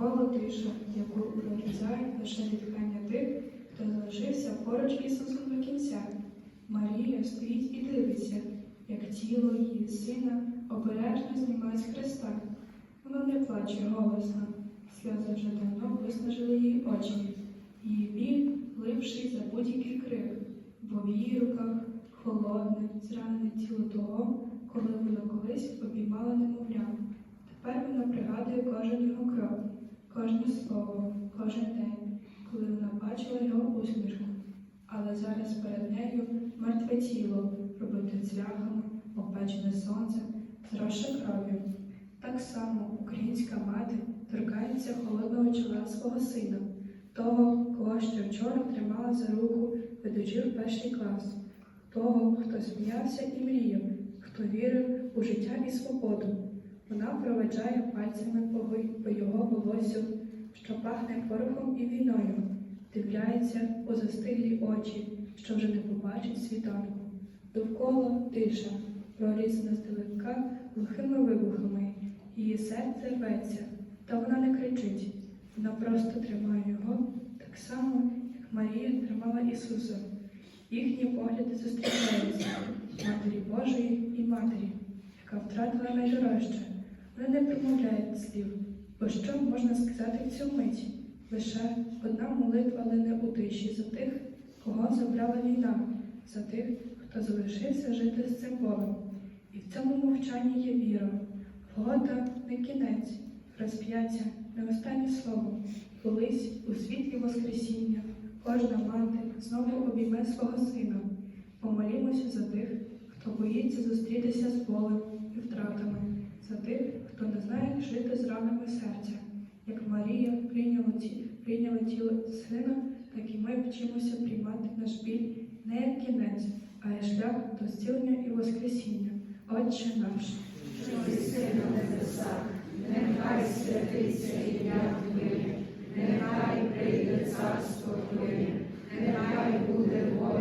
навколо тиша, яку прорізає лише дихання тих, хто залишився поруч Ісусом до кінця. Марія стоїть і дивиться, як тіло її сина обережно знімають з хреста. Вона не плаче голосно, сльози вже давно виснажили її очі, її біль гливший за будь-який крик, бо в її руках холодне, зранене тіло того, коли вона колись обіймала немовля. Тепер вона пригадує кожне слово, кожен день, коли вона бачила його усмішку. Але зараз перед нею мертве тіло, пробите цвяхами, опечене сонцем, зросше кров'ю. Так само українська мати торкається холодного чола свого сина, того, кого ще вчора тримала за руку, ведучи в перший клас, того, хто сміявся і мріяв, хто вірив у життя і свободу. Вона проведжає пальцями по його волосю, що пахне порохом і війною, дивляється у застиглі очі, що вже не побачить світанку. Довкола тиша, прорізана здалека глухими вибухами. Її серце рветься, та вона не кричить. Вона просто тримає його так само, як Марія тримала Ісуса. Їхні погляди зустрічаються Матері Божої і Матері, яка втратила найдорожче. Вони не промовляють слів, бо що можна сказати в цю мить? Лише одна молитва лине у тиші за тих, кого забрала війна, за тих, хто залишився жити з цим Богом. І в цьому мовчанні є віра. Голота не кінець, розп'яття не останнє слово. Колись у світлі Воскресіння кожна мати знову обійме свого сина. Помолімося за тих, хто боїться зустрітися з болем і втратами, за тих, хто не знає, як жити з ранами серця. Як Марія прийняла, ті, прийняла тіло сина, так і ми вчимося приймати наш біль не як кінець, а як шлях до зцілення і Воскресіння. Отче наш. Христи на небесах, нехай святиться ім'я Твоє, нехай прийде царство Твоє, нехай буде воля